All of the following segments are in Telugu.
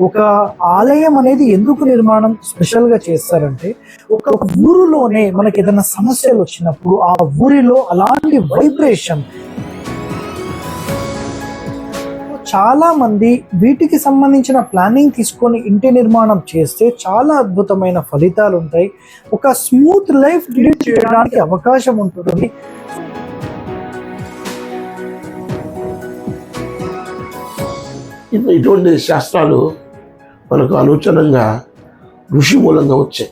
ఒక ఆలయం అనేది ఎందుకు నిర్మాణం స్పెషల్గా చేస్తారంటే ఒక ఊరిలోనే మనకి ఏదైనా సమస్యలు వచ్చినప్పుడు ఆ ఊరిలో అలాంటి వైబ్రేషన్ చాలా మంది వీటికి సంబంధించిన ప్లానింగ్ తీసుకొని ఇంటి నిర్మాణం చేస్తే చాలా అద్భుతమైన ఫలితాలు ఉంటాయి. ఒక స్మూత్ లైఫ్ లీడ్ చేయడానికి అవకాశం ఉంటుంది. ఇటువంటి శాస్త్రాలు మనకు ఆలోచనంగా ఋషి మూలంగా వచ్చాయి.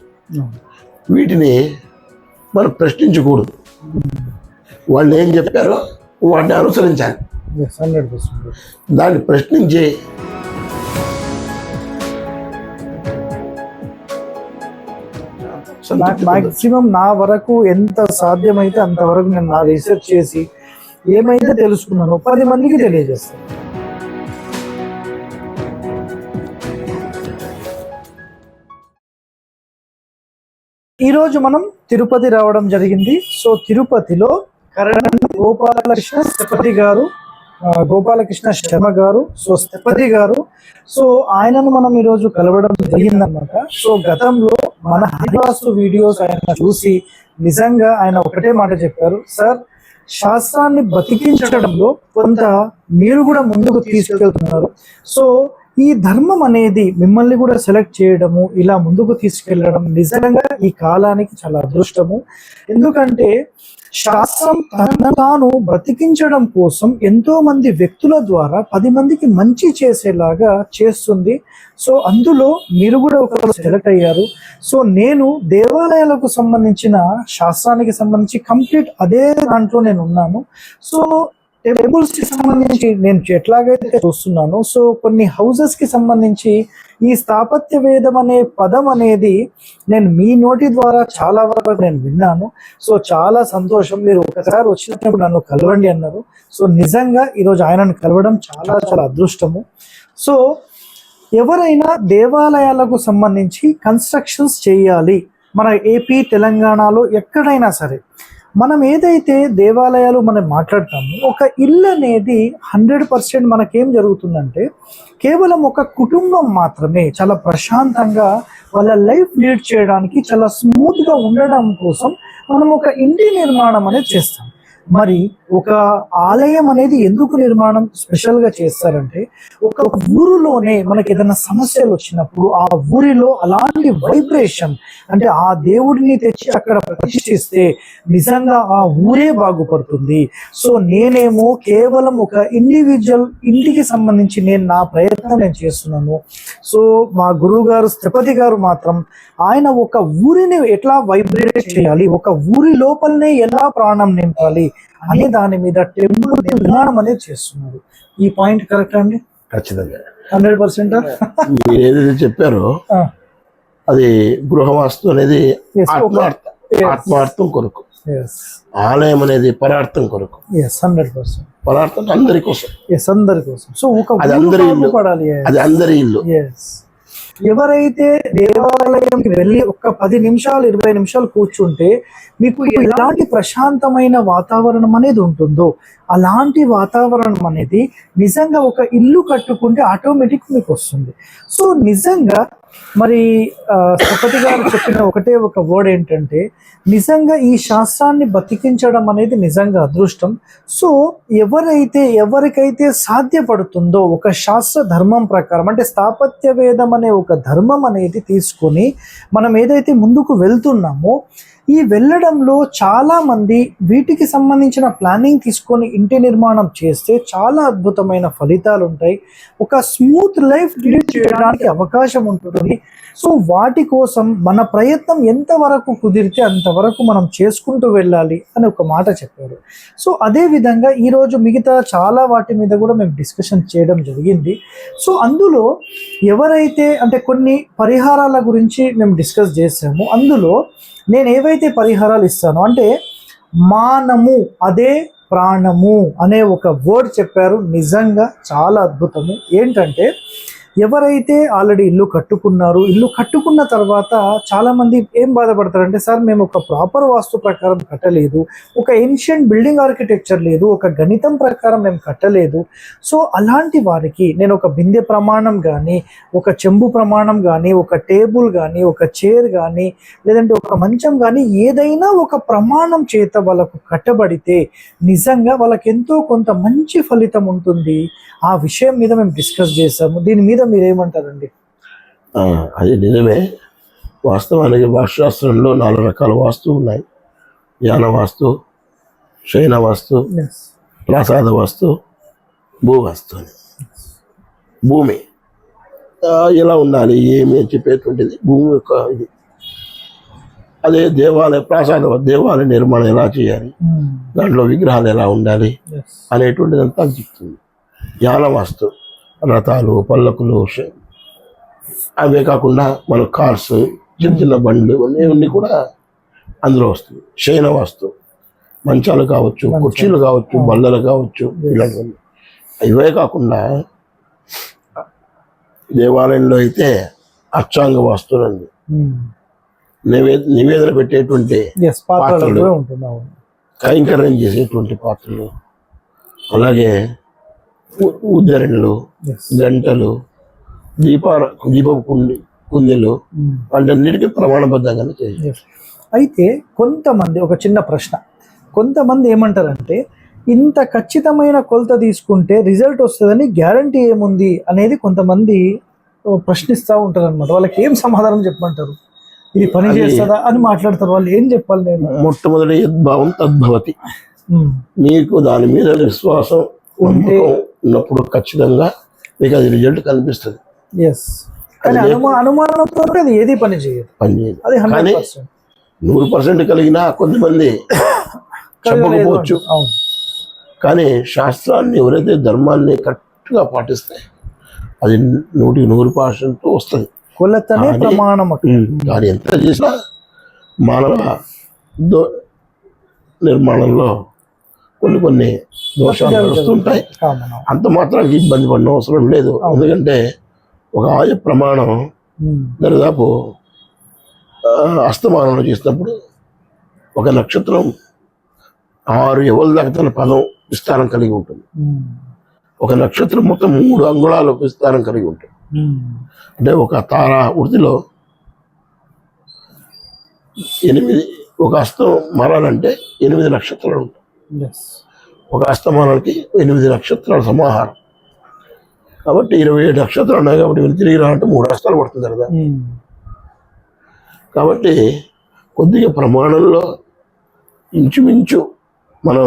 వీటిని మనం ప్రశ్నించకూడదు. వాళ్ళు ఏం చెప్పారో వాటిని అనుసరించాలి. దాన్ని ప్రశ్నించి. మాక్సిమం నా వరకు ఎంత సాధ్యమైతే అంతవరకు నేను నా రీసెర్చ్ చేసి ఏమైతే తెలుసుకున్నానో పది మందికి తెలియజేస్తాను. ఈరోజు మనం తిరుపతి రావడం జరిగింది. సో తిరుపతిలో కరణ్ గోపాలకృష్ణ స్థపతి గారు గోపాలకృష్ణ శర్మ గారు సో స్థపతి గారు. సో ఆయనను మనం ఈరోజు కలవడం జరిగిందనమాట సో గతంలో మన హరివాసు వీడియోస్ ఆయన చూసి నిజంగా ఆయన ఒకటే మాట చెప్పారు. సార్ శాస్త్రాన్ని బతికించడంలో కొంత మీరు కూడా ముందుకు తీసుకెళ్తున్నారు. సో ఈ ధర్మం అనేది మిమ్మల్ని కూడా సెలెక్ట్ చేయడము ఇలా ముందుకు తీసుకెళ్ళడం నిజంగా ఈ కాలానికి చాలా అదృష్టము. ఎందుకంటే శాస్త్రం తన తాను బ్రతికించడం కోసం ఎంతో మంది వ్యక్తుల ద్వారా పది మందికి మంచి చేసేలాగా చేస్తుంది. సో అందులో మీరు కూడా ఒకరు సెలెక్ట్ అయ్యారు. సో నేను దేవాలయాలకు సంబంధించిన శాస్త్రానికి సంబంధించి కంప్లీట్ అదే దాంట్లో నేను ఉన్నాను. సో టెంపుల్స్కి సంబంధించి నేను ఎట్లాగైతే చూస్తున్నాను సో కొన్ని హౌసెస్కి సంబంధించి ఈ స్థాపత్య వేదం అనే పదం అనేది నేను మీ నోటి ద్వారా చాలా వరకు నేను విన్నాను. సో చాలా సంతోషం. మీరు ఒకసారి వచ్చినప్పుడు నన్ను కలవండి అన్నారు. సో నిజంగా ఈరోజు ఆయనను కలవడం చాలా చాలా అదృష్టము. సో ఎవరైనా దేవాలయాలకు సంబంధించి కన్స్ట్రక్షన్స్ చేయాలి మన ఏపీ తెలంగాణలో ఎక్కడైనా సరే మనం ఏదైతే దేవాలయాలు మనం మాట్లాడతామో ఒక ఇల్లు అనేది హండ్రెడ్ పర్సెంట్ మనకేం జరుగుతుందంటే కేవలం ఒక కుటుంబం మాత్రమే చాలా ప్రశాంతంగా వాళ్ళ లైఫ్ లీడ్ చేయడానికి చాలా స్మూత్గా ఉండడం కోసం మనం ఒక ఇంటి నిర్మాణం అనేది చేస్తాం. మరి ఒక ఆలయం అనేది ఎందుకు నిర్మాణం స్పెషల్గా చేస్తారంటే ఒక ఊరిలోనే మనకి ఏదైనా సమస్యలు వచ్చినప్పుడు ఆ ఊరిలో అలాంటి వైబ్రేషన్ అంటే ఆ దేవుడిని తెచ్చి అక్కడ ప్రతిష్ఠిస్తే నిజంగా ఆ ఊరే బాగుపడుతుంది. సో నేనేమో కేవలం ఒక ఇండివిజువల్ ఇంటికి సంబంధించి నేను నా ప్రయత్నం నేను చేస్తున్నాను. సో మా గురువు గారు స్థపతి గారు మాత్రం ఆయన ఒక ఊరిని ఎట్లా వైబ్రేట్ చేయాలి ఒక ఊరి లోపలనే ఎలా ప్రాణం నింపాలి అనే దాని మీద టెంపుల్ నిర్మాణం అనేది చేస్తున్నారు. ఈ పాయింట్ కరెక్ట్ అండి? ఖచ్చితంగా. Hundred percent? మీరు ఏదైతే చెప్పారో అది గృహవాస్తు అనేది ఆత్మార్థ కొరకు. ఆలయం అనేది పరార్థం కొరకు. హండ్రెడ్ పర్సెంట్ పరార్థం అందరి కోసం. అందరి కోసం. సో ఒక అది అందరి ఇల్లు. అది అందరి ఇల్లు. ఎవరైతే దేవాలయంకి వెళ్ళి ఒక పది నిమిషాలు ఇరవై నిమిషాలు కూర్చుంటే మీకు ఎలాంటి ప్రశాంతమైన వాతావరణం అనేది ఉంటుందో అలాంటి వాతావరణం అనేది నిజంగా ఒక ఇల్లు కట్టుకుంటే ఆటోమేటిక్ మీకు వస్తుంది. సో నిజంగా మరి సపతి గారు చెప్పిన ఒకటే ఒక వర్డ్ ఏంటంటే నిజంగా ఈ శాస్త్రాన్ని బతికించడం అనేది నిజంగా అదృష్టం. సో ఎవరైతే ఎవరికైతే సాధ్యపడుతుందో ఒక శాస్త్ర ధర్మం ప్రకారం అంటే స్థాపత్య వేదం అనే ఒక ధర్మం అనేది తీసుకొని మనం ఏదైతే ముందుకు వెళ్తున్నామో ఈ వెళ్ళడంలో చాలామంది వీటికి సంబంధించిన ప్లానింగ్ తీసుకొని ఇంటి నిర్మాణం చేస్తే చాలా అద్భుతమైన ఫలితాలు ఉంటాయి. ఒక స్మూత్ లైఫ్ లీడ్ చేయడానికి అవకాశం ఉంటుంది. సో వాటి కోసం మన ప్రయత్నం ఎంతవరకు కుదిరితే అంతవరకు మనం చేసుకుంటూ వెళ్ళాలి అని ఒక మాట చెప్పారు. సో అదే విధంగా ఈరోజు మిగతా చాలా వాటి మీద కూడా మేము డిస్కషన్ చేయడం జరిగింది. సో అందులో ఎవరైతే అంటే కొన్ని పరిహారాల గురించి మేము డిస్కస్ చేసాము అందులో నేను ఏవైతే పరిహారాలు ఇస్తానో అంటే మానము అదే ప్రాణము అనే ఒక వర్డ్ చెప్పారు. నిజంగా చాలా అద్భుతము. ఏంటంటే ఎవరైతే ఆల్రెడీ ఇల్లు కట్టుకున్నారు ఇల్లు కట్టుకున్న తర్వాత చాలామంది ఏం బాధపడతారంటే సార్ మేము ఒక ప్రాపర్ వాస్తు ప్రకారం కట్టలేదు ఒక ఏన్షియంట్ బిల్డింగ్ ఆర్కిటెక్చర్ లేదు ఒక గణితం ప్రకారం మేము కట్టలేదు. సో అలాంటి వారికి నేను ఒక బిందె ప్రమాణం కానీ ఒక చెంబు ప్రమాణం కానీ ఒక టేబుల్ కానీ ఒక చైర్ కానీ లేదంటే ఒక మంచం కానీ ఏదైనా ఒక ప్రమాణం చేత వాళ్ళకు కట్టబడితే నిజంగా వాళ్ళకి ఎంతో కొంత మంచి ఫలితం ఉంటుంది. ఆ విషయం మీద మేము డిస్కస్ చేసాము దీని మీద మీరు ఏమంటారండి అది నిజమే. వాస్తవానికి వాస్తుశాస్త్రంలో నాలుగు రకాల వాస్తువు ఉన్నాయి. యాన వాస్తు శయన వాస్తు ప్రాసాద వాస్తు భూవాస్తు అని. భూమి. ఎలా ఉండాలి ఏమి అని చెప్పేటువంటిది భూమి యొక్క ఇది. అదే దేవాలయ ప్రాసాద దేవాలయ నిర్మాణం ఎలా చేయాలి దాంట్లో విగ్రహాలు ఎలా ఉండాలి అనేటువంటిదంతా చెప్తుంది. యాన వాస్తు. రథాలు పల్లకులు అవే కాకుండా మన కార్స్ చిన్న చిన్న బండ్లు ఇవన్నీ కూడా అందులో వస్తుంది శయన వాస్తు మంచాలు కావచ్చు. కుర్చీలు కావచ్చు బల్లలు కావచ్చు ఇలాంటివన్నీ. ఇవే కాకుండా దేవాలయంలో అయితే అష్టాంగ వాస్తులండి నివే నివేదన పెట్టేటువంటి పాత్రలు కైంకర్యం చేసేటువంటి పాత్రలు. అలాగే ఉద్దరణలు. గంటలు దీపాల దీపం కుండి కుందెలు Mm. వాటన్నిటికీ ప్రమాణబద్ధంగానే చేయాలి. అయితే కొంతమంది ఒక చిన్న ప్రశ్న కొంతమంది ఏమంటారంటే ఇంత ఖచ్చితమైన కొలత తీసుకుంటే రిజల్ట్ వస్తుందని గ్యారంటీ ఏముంది అనేది కొంతమంది ప్రశ్నిస్తూ ఉంటారు అనమాట వాళ్ళకి ఏం సమాధానం చెప్పమంటారు ఇది పని చేస్తుందా అని మాట్లాడతారు వాళ్ళు ఏం చెప్పాలి నేను మొట్టమొదటి యద్భావం తద్భవతి ఉమ్. మీకు దాని మీద విశ్వాసం ఉన్నప్పుడు ఖచ్చితంగా మీకు అది రిజల్ట్ కనిపిస్తుంది. ఎస్ అనుమానంతో అది ఏది పని చేయదు. అది హండ్రెడ్ కానీ నూరు పర్సెంట్ కలిగినా కొంతమంది చెప్పకపోవచ్చు కానీ శాస్త్రాన్ని ఎవరైతే ధర్మాన్ని కరెక్ట్గా పాటిస్తే అది నూటికి నూరు పర్సెంట్ వస్తుంది. కొలతనే ప్రమాణం. కానీ ఎంత చేసినా మానవ నిర్మాణంలో కొన్ని కొన్ని దోషాలు నడుస్తుంటాయి. అంత మాత్రానికి ఇబ్బంది పడిన అవసరం లేదు ఎందుకంటే ఒక ఆయ ప్రమాణం. దరిదాపు అస్తమానంలో చేసినప్పుడు ఒక నక్షత్రం ఆరు ఎవరి దాకా తన పదం విస్తారం కలిగి ఉంటుంది. ఒక నక్షత్రం మొత్తం మూడు అంగుళాల విస్తారం కలిగి ఉంటుంది. అంటే ఒక తార వృత్తిలో ఎనిమిది ఒక అస్తం మారాలంటే ఎనిమిది నక్షత్రాలు ఉంటాయి. ఒక అస్తమానానికి ఎనిమిది నక్షత్రాల సమాహారం. కాబట్టి ఇరవై ఏడు నక్షత్రాలు ఉన్నాయి కాబట్టి వీళ్ళు తిరిగి రావాలంటే మూడు అస్తాలు పడుతుంది కదా ఉమ్. కాబట్టి కొద్దిగా ప్రమాణంలో ఇంచుమించు మనం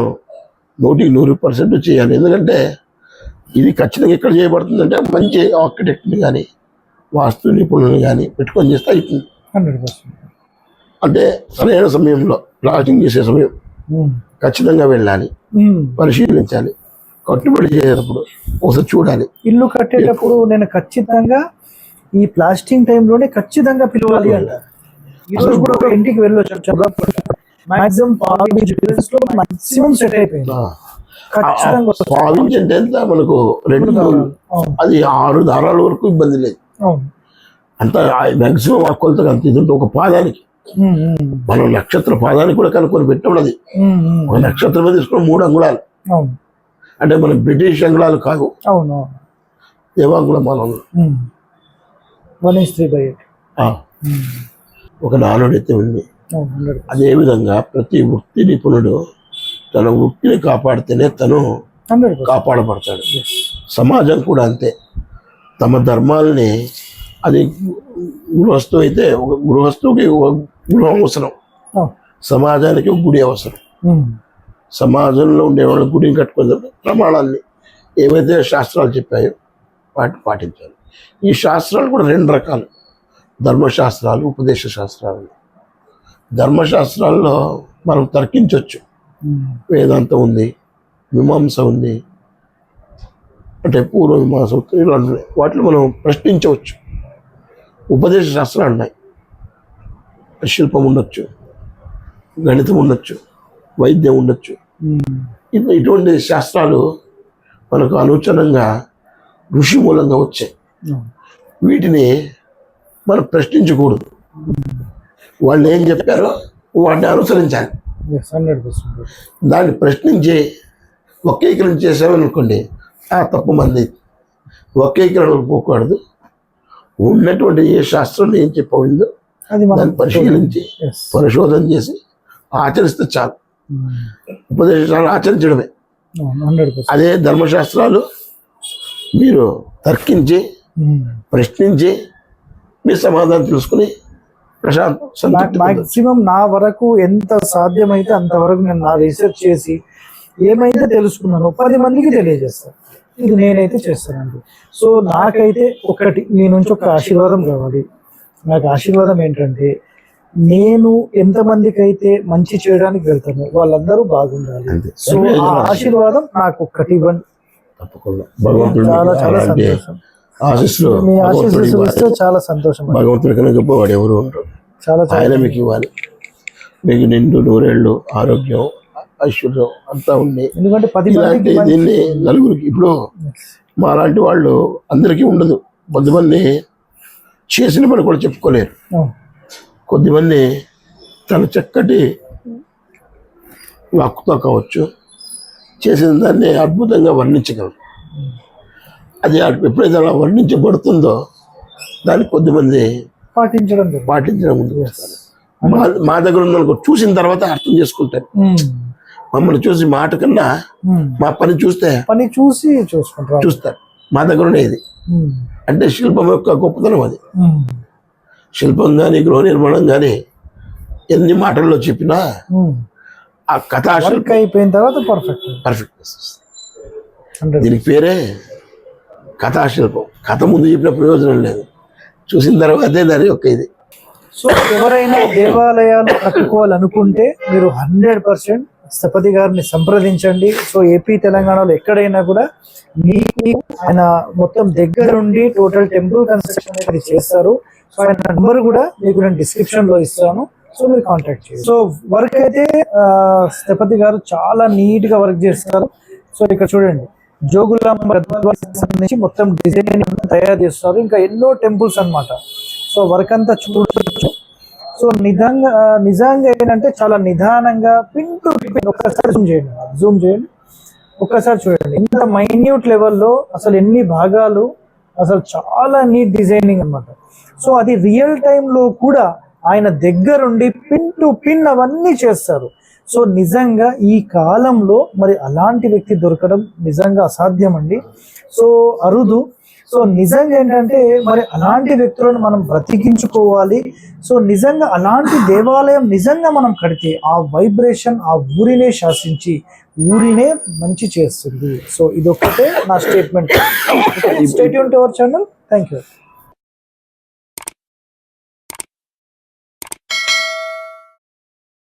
నూటికి నూరు పర్సెంట్ చేయాలి. ఎందుకంటే ఇది ఖచ్చితంగా ఎక్కడ చేయబడుతుందంటే మంచి ఆర్కిటెక్ట్ని కానీ వాస్తు నిపుణులను కానీ పెట్టుకొని చేస్తే పర్సెంట్. అంటే సరైన సమయంలో ప్లాస్టింగ్ చేసే సమయం. ఖచ్చితంగా వెళ్ళాలి. పరిశీలించాలి. కట్టుబడి చేసేటప్పుడు ఒకసారి చూడాలి. ఇల్లు కట్టేటప్పుడు నేను ఖచ్చితంగా ఈ ప్లాస్టింగ్ టైంలోనే ఖచ్చితంగా పిలవాలి అంట. ఈ రోజు కూడా ఒక ఇంటికి వెళ్ళొచ్చు మాక్సిమం మాక్సిమం సెట్ అయిపోయింది. ఖచ్చితంగా అంటే ఎంత? మనకు రెండు అది ఆరు దారాల వరకు ఇబ్బంది లేదు. అంత మ్యాక్సిమం ఆ అంత ఇది ఒక పాదానికి. మనం నక్షత్ర పాదానికి కూడా కనుక్కొని ఉమ్. ఒక నక్షత్రం మీద తీసుకుని మూడు అంగుళాలు. అంటే మన బ్రిటిష్ అంగుళాలు కాదు అవును దేవాంగుళ మనం one is three by eight ఒక నానుడైతే ఉంది. అదేవిధంగా ప్రతి వృత్తి నిపుణుడు తన వృత్తిని కాపాడితేనే తను కాపాడబడతాడు. సమాజం కూడా అంతే. తమ ధర్మాల్ని అది గృహస్థు అయితే ఒక గృహస్థుకి గృహం అవసరం. సమాజానికి ఒక గుడి అవసరం. సమాజంలో ఉండేవాళ్ళు గుడిని కట్టుకున్న ప్రమాణాన్ని ఏవైతే శాస్త్రాలు చెప్పాయో వాటిని పాటించాలి. ఈ శాస్త్రాలు కూడా రెండు రకాలు. ధర్మశాస్త్రాలు ఉపదేశ శాస్త్రాలు. ధర్మశాస్త్రాల్లో మనం తర్కించవచ్చు వేదాంతం ఉంది మీమాంస ఉంది అంటే పూర్వ మీమాంస ఇలాంటి ఉన్నాయి. వాటిని మనం ప్రశ్నించవచ్చు. ఉపదేశ శాస్త్రాలు ఉన్నాయి. శిల్పం ఉండొచ్చు గణితం ఉండొచ్చు వైద్యం ఉండొచ్చు. ఇటు ఇటువంటి శాస్త్రాలు మనకు అనూచనంగా ఋషి మూలంగా వచ్చాయి. వీటిని మనం ప్రశ్నించకూడదు. వాళ్ళు ఏం చెప్పారో వాటిని అనుసరించాలి. దాన్ని ప్రశ్నించి వక్రీకరణ చేసామనుకోండి ఆ తప్పు మంది వక్రీకరణ పోకూడదు. ఉన్నటువంటి ఏ శాస్త్రంలో ఏం చెప్పబడిందో అది దాన్ని పరిశీలించి పరిశోధన చేసి ఆచరిస్తే చాలు. ఉపదేశాలు ఆచరించడమే. అదే ధర్మశాస్త్రాలు మీరు తర్కించి ప్రశ్నించి మీ సమాధానం తెలుసుకుని ప్రశాంత్. మాక్సిమం నా వరకు ఎంత సాధ్యమైతే అంతవరకు నేను నా రీసెర్చ్ చేసి ఏమైతే తెలుసుకున్నానో పది మందికి తెలియజేస్తాను ఇది నేనైతే చేస్తానండి. సో నాకైతే ఒకటి మీ నుంచి ఒక ఆశీర్వాదం కావాలి. నాకు ఆశీర్వాదం ఏంటంటే నేను ఎంతమందికి అయితే మంచి చేయడానికి వెళ్తానో వాళ్ళందరూ బాగుండాలి. సో ఆ ఆశీర్వాదం నాకు ఒక్కటి ఇవ్వండి తప్పకుండా. చాలా చాలా సంతోషం. ఆశీస్సులు మీ ఆశీస్సులు. ఇస్తే చాలా సంతోషం భగవంతుడి కన్నా గొప్పవాడు ఎవరు చాలా ఆయన మీకు ఇవ్వాలి. మీకు నిండు నూరేళ్ళు ఆరోగ్యం ఐశ్వర్యం అంతా ఉంది ఎందుకంటే పది ఇలాంటి దీన్ని నలుగురికి ఇప్పుడు మా లాంటి వాళ్ళు అందరికీ ఉండదు. కొంతమంది చేసిన పని కూడా చెప్పుకోలేరు. కొద్దిమంది చాలా చక్కటి వాక్కుతో కావచ్చు చేసిన దాన్ని అద్భుతంగా వర్ణించగలరు. అది ఎప్పుడైతే అలా వర్ణించబడుతుందో దాన్ని కొద్దిమంది పాటించడం పాటించడం ముందుకు వస్తారు. మా దగ్గర ఉన్న వాళ్ళకు చూసిన తర్వాత అర్థం చేసుకుంటారు. మమ్మల్ని చూసి మాట కన్నా. మా పని చూస్తే పని చూసి చూసుకుంటారు. చూస్తారు. మా దగ్గర ఉండేది. అంటే శిల్పం యొక్క గొప్పతనం అది. శిల్పం కానీ గృహ నిర్మాణం కానీ ఎన్ని మాటల్లో చెప్పినా. ఆ కథాశిల్పం అయిపోయిన తర్వాత పర్ఫెక్ట్ పర్ఫెక్ట్ దీనికి పేరే కథాశిల్పం కథ ముందు చెప్పిన ప్రయోజనం లేదు. చూసిన తర్వాతే దాని యొక్క ఇది. సో ఎవరైనా దేవాలయాలు కట్టుకోవాలనుకుంటే మీరు హండ్రెడ్ పర్సెంట్ స్థపతి గారిని సంప్రదించండి. సో ఏపీ తెలంగాణలో ఎక్కడైనా కూడా మీకు ఆయన మొత్తం దగ్గరుండి టోటల్ టెంపుల్ కన్స్ట్రక్షన్ అనేది చేస్తారు. సో ఆయన నంబర్ కూడా మీకు నేను డిస్క్రిప్షన్లో ఇస్తాను. సో మీరు కాంటాక్ట్ చేయండి. సో వర్క్ అయితే ఆ, స్థపతి గారు చాలా నీట్గా వర్క్ చేస్తారు. సో ఇక్కడ చూడండి. జోగులాంబ సంబంధించి మొత్తం డిజైన్ తయారు చేస్తారు. ఇంకా ఎన్నో టెంపుల్స్ అన్నమాట. సో వర్క్ అంతా చూడవచ్చు సో నిజంగా నిజంగా ఏంటంటే చాలా నిదానంగా పిన్ టు అయిపోయింది. ఒక్కసారి జూమ్ చేయండి. జూమ్ చేయండి. ఒక్కసారి చూడండి. ఇంత మైన్యూట్ లెవెల్లో అసలు ఎన్ని భాగాలు అసలు చాలా నీట్ డిజైనింగ్ అన్నమాట. సో అది రియల్ టైంలో కూడా ఆయన దగ్గరుండి పిన్ టు పిన్ అవన్నీ చేస్తారు. సో నిజంగా ఈ కాలంలో మరి అలాంటి వ్యక్తి దొరకడం నిజంగా అసాధ్యం అండి సో అరుదు సో నిజంగా ఏంటంటే మరి అలాంటి వ్యక్తులను మనం బ్రతికించుకోవాలి. సో నిజంగా అలాంటి దేవాలయం నిజంగా మనం కడితే ఆ వైబ్రేషన్ ఆ ఊరినే శాసించి ఊరినే మంచి చేస్తుంది. సో ఇదొక్కటే నా statement statement our channel thank you